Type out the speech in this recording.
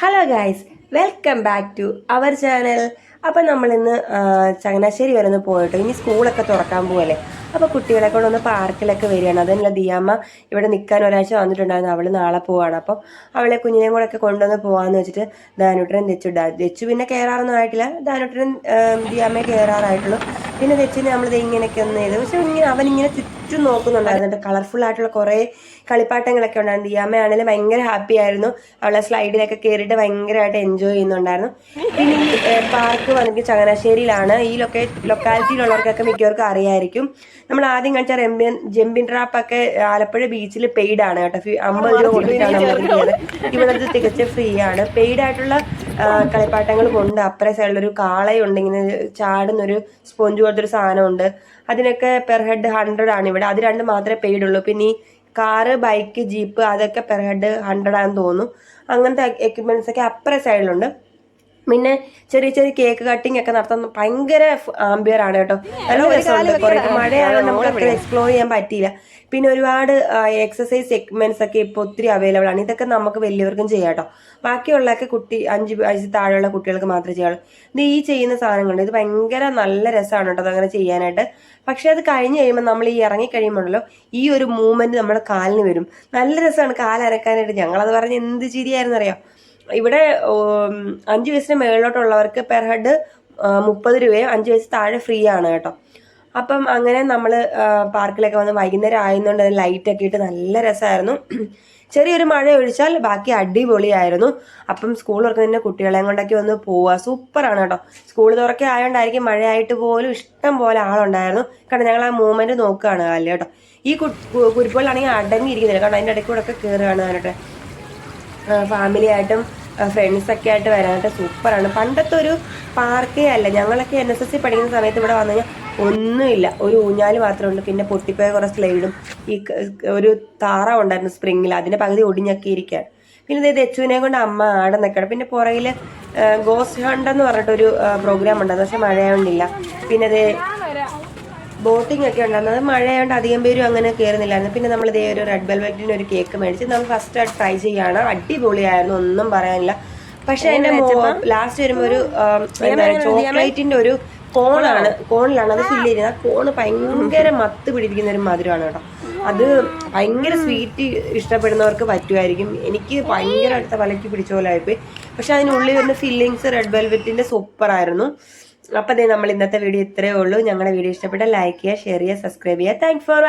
Hello guys welcome back to our channel അപ്പം നമ്മളിന്ന് ചങ്ങനാശ്ശേരി വരെ ഒന്ന് പോയിട്ടോ ഇനി സ്കൂളൊക്കെ തുറക്കാൻ പോവല്ലേ അപ്പോൾ കുട്ടികളെ കൊണ്ടൊന്ന് പാർക്കിലൊക്കെ വരികയാണ് അതല്ല ദിയാമ്മ ഇവിടെ നിൽക്കാൻ ഒരാഴ്ച വന്നിട്ടുണ്ടായിരുന്നു അവൾ നാളെ പോവാണ് അപ്പം അവളെ കുഞ്ഞിനെയും കൂടെ ഒക്കെ കൊണ്ടുവന്ന് പോകാമെന്ന് വെച്ചിട്ട് ദാനുട്ടനും തെച്ചു തെച്ചു പിന്നെ കയറാറൊന്നും ആയിട്ടില്ല ദാനുട്ടനും ദിയാമ്മയെ കയറാറായിട്ടുള്ളൂ പിന്നെ തെച്ചിന് നമ്മളിത് ഇങ്ങനെയൊക്കെ ഒന്ന് ചെയ്തു പക്ഷെ ഇങ്ങനെ അവനിങ്ങനെ ചുറ്റും നോക്കുന്നുണ്ടായിരുന്നു. കളർഫുൾ ആയിട്ടുള്ള കുറേ കളിപ്പാട്ടങ്ങളൊക്കെ ഉണ്ടായിരുന്നു. ദിയാമ്മയാണെങ്കിലും ഭയങ്കര ഹാപ്പി ആയിരുന്നു. അവളെ സ്ലൈഡിലൊക്കെ കയറിയിട്ട് ഭയങ്കരമായിട്ട് എൻജോയ് ചെയ്യുന്നുണ്ടായിരുന്നു. പിന്നെ ഈ പാർക്ക് വന്നിട്ട് ചങ്ങനാശ്ശേരിയിലാണ്. ഈ ലൊക്കേ ലൊക്കാലിറ്റിയിലുള്ളവർക്കൊക്കെ മിക്കവർക്കും അറിയായിരിക്കും. നമ്മൾ ആദ്യം കാണിച്ച റെമ്പിൻ ജമ്പിൻ ട്രാപ്പൊക്കെ ആലപ്പുഴ ബീച്ചിൽ പെയ്ഡ് ആണ് കേട്ടോ. അമ്പത് രൂപ കൊടുത്തിട്ടാണ് ഇവിടെ തികച്ചും ഫ്രീ ആണ്. പെയ്ഡ് ആയിട്ടുള്ള കളിപ്പാട്ടങ്ങളും ഉണ്ട് അപ്പുറേ സൈഡിലൊരു കാളയുണ്ട്. ഇങ്ങനെ ചാടുന്നൊരു സ്പോഞ്ച് പോലത്തെ ഒരു സാധനമുണ്ട്. അതിനൊക്കെ പെർ ഹെഡ് ഹൺഡ്രഡ് ആണ് ഇവിടെ. അത് രണ്ട് മാത്രമേ പെയ്ഡ് ഉള്ളൂ. പിന്നെ ഈ കാറ് ബൈക്ക് ജീപ്പ് അതൊക്കെ പെർ ഹെഡ് ഹൺഡ്രഡ് ആണെന്ന് തോന്നുന്നു. അങ്ങനത്തെ എക്യുപ്മെന്റ്സ് ഒക്കെ അപ്പുറേ സൈഡിലുണ്ട് പിന്നെ ചെറിയ ചെറിയ കേക്ക് കട്ടിംഗ് ഒക്കെ നടത്തുന്ന ഭയങ്കര ആംബിയർ ആണ് കേട്ടോ. നല്ല രസമുണ്ട്. കുറെ മഴയായതുകൊണ്ട് നമുക്ക് അത്ര എക്സ്പ്ലോർ ചെയ്യാൻ പറ്റിയില്ല. പിന്നെ ഒരുപാട് എക്സസൈസ് എക്യുപ്മെന്റ്സ് ഒക്കെ ഇപ്പോൾ ഒത്തിരി അവൈലബിൾ ആണ്. ഇതൊക്കെ നമുക്ക് വലിയവർക്കും ചെയ്യാം കേട്ടോ. ബാക്കിയുള്ളതൊക്കെ കുട്ടി അഞ്ച് വയസ്സിൽ താഴെയുള്ള കുട്ടികൾക്ക് മാത്രമേ ചെയ്യാവുള്ളൂ. ഇത് ഈ ചെയ്യുന്ന സാധനങ്ങളുണ്ട്. ഇത് ഭയങ്കര നല്ല രസമാണ് കേട്ടോ അതങ്ങനെ ചെയ്യാനായിട്ട്. പക്ഷെ അത് കഴിഞ്ഞ് കഴിയുമ്പോൾ നമ്മൾ ഈ ഇറങ്ങി കഴിയുമ്പോഴല്ലോ ഈ ഒരു മൂവ്മെന്റ് നമ്മുടെ കാലിന് വരും. നല്ല രസമാണ് കാലരക്കാനായിട്ട്. ഞങ്ങളത് പറഞ്ഞ് എന്ത് ചിരിയായിരുന്നു അറിയാം ഇവിടെ അഞ്ച് വയസ്സിന് മേളിലോട്ടുള്ളവർക്ക് പെർ ഹെഡ് മുപ്പത് രൂപയും അഞ്ച് വയസ്സ് താഴെ ഫ്രീ ആണ് കേട്ടോ. അപ്പം അങ്ങനെ നമ്മൾ പാർക്കിലൊക്കെ വന്ന് വൈകുന്നേരം ആയതുകൊണ്ട് ലൈറ്റൊക്കെ ഇട്ട് നല്ല രസമായിരുന്നു ചെറിയൊരു മഴ ഒഴിച്ചാൽ ബാക്കി അടിപൊളിയായിരുന്നു. അപ്പം സ്കൂൾ തുറക്കുന്നതിന്റെ കുട്ടികളെയും കൊണ്ടൊക്കെ വന്ന് പോവുക സൂപ്പറാണ് കേട്ടോ. സ്കൂൾ തുറക്കെ ആയതുകൊണ്ടായിരിക്കും മഴയായിട്ട് പോലും ഇഷ്ടം പോലെ ആളുണ്ടായിരുന്നു. കാരണം ഞങ്ങൾ ആ മൂവ്മെന്റ് നോക്കുകയാണ് അല്ലേ കേട്ടോ. ഈ കുരിപ്പുകളിലാണെങ്കിൽ അടങ്ങിയിരിക്കുന്നില്ല. കാരണം അതിന്റെ ഇടയ്ക്കൂടെ ഒക്കെ കയറുകയാണ് കേട്ടോ. ഫാമിലി ആയിട്ടും ഫ്രണ്ട്സ് ഒക്കെ ആയിട്ട് വരാനായിട്ട് സൂപ്പറാണ് പണ്ടത്തെ ഒരു പാർക്കേ അല്ല. ഞങ്ങളൊക്കെ എൻ എസ് എസ് സി പഠിക്കുന്ന സമയത്ത് ഇവിടെ വന്നു കഴിഞ്ഞാൽ ഒന്നുമില്ല. ഒരു ഊഞ്ഞാൽ ഉള്ളൂ. പിന്നെ പൊട്ടിപ്പോയ കുറേ സ്ലൈഡും ഈ ഒരു താറ ഉണ്ടായിരുന്നു സ്പ്രിങ്ങിൽ അതിന്റെ പകുതി ഒടിഞ്ഞൊക്കെ ഇരിക്കുകയാണ്. പിന്നെ ഇത് ദച്ചുവിനെ കൊണ്ട് അമ്മ ആടെ നിൽക്കണം പിന്നെ പുറകിൽ ഗോസ്റ്റ് ഹണ്ട് എന്ന് പറഞ്ഞിട്ടൊരു പ്രോഗ്രാം ഉണ്ടായിരുന്നു പക്ഷെ മഴയായോണ്ടില്ല. പിന്നെ ഇത് ബോട്ടിംഗ് ഒക്കെ ഉണ്ടായിരുന്നു. അത് മഴയായതുകൊണ്ട് അധികം പേരും അങ്ങനെ കയറുന്നില്ലായിരുന്നു പിന്നെ നമ്മൾ ഇതേ ഒരു റെഡ് വെൽവെറ്റിന് ഒരു കേക്ക് മേടിച്ച് നമ്മൾ ഫസ്റ്റ് ട്രൈ ചെയ്യാണ്. അടിപൊളിയായിരുന്നു ഒന്നും പറയാനില്ല. പക്ഷെ അതിന്റെ ലാസ്റ്റ് വരുമ്പോൾ ഒരു ആം, എന്താ പറയുക ചോക്ലേറ്റിന്റെ ഒരു കോണാണ്. കോണിലാണ് അത് ഫില്ല് ചെയ്യുന്നത്. ആ കോണ് ഭയങ്കര മത്ത് പിടിപ്പിക്കുന്ന ഒരു മധുരമാണ് കേട്ടോ. അത് ഭയങ്കര സ്വീറ്റ് ഇഷ്ടപ്പെടുന്നവർക്ക് പറ്റുമായിരിക്കും. എനിക്ക് ഭയങ്കര അടുത്ത വലക്കി പിടിച്ച പോലെ ആയിപ്പോയി. പക്ഷെ അതിനുള്ളിൽ വരുന്ന ഫില്ലിങ്സ് റെഡ് വെൽവെറ്റിന്റെ സൂപ്പർ ആയിരുന്നു. അപ്പൊ ദേ നമ്മൾ ഇന്നത്തെ വീഡിയോ ഇത്രയേ ഉള്ളൂ. ഞങ്ങളുടെ വീഡിയോ ഇഷ്ടപ്പെട്ട ലൈക്ക് ചെയ്യുക ഷെയർ ചെയ്യുക സബ്സ്ക്രൈബ് ചെയ്യുക. Thanks for